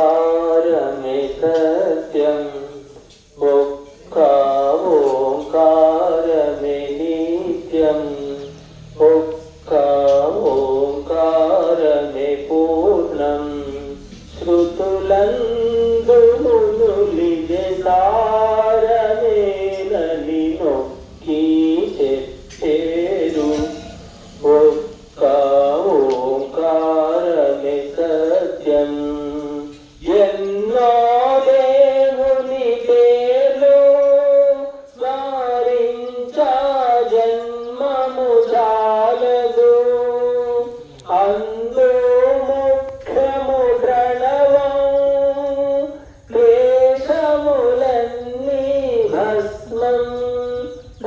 ഓംകാരമേ സത്യം ഓംകാരമേ നിത്യം ഓംകാരമേ പൂർണം ശ്രുതുലന്തുലിത താരമേലി നോക്കി ചേരും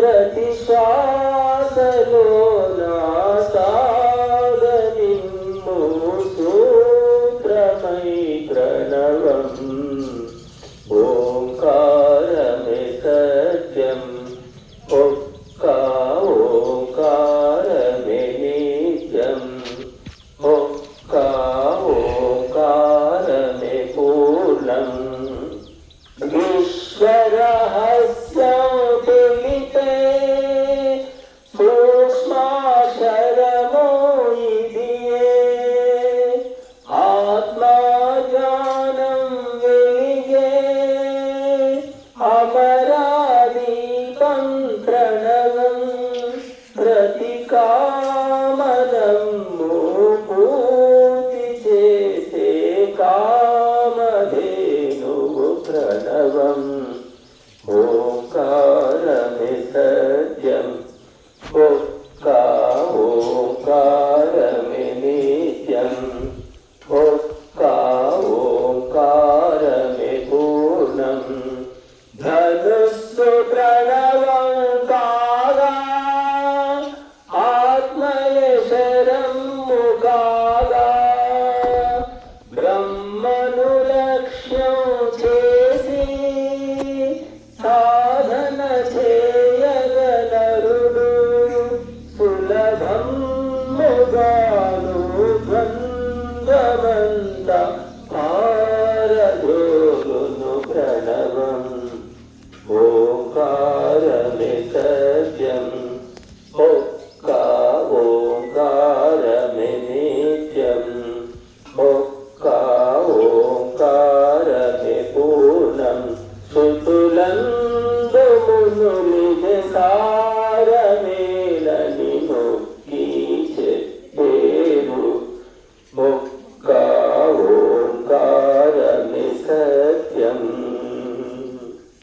的衣裳 അമരാദീപം പ്രണവം പ്രതികാമനം മൂപൂതി ചേതേ കാ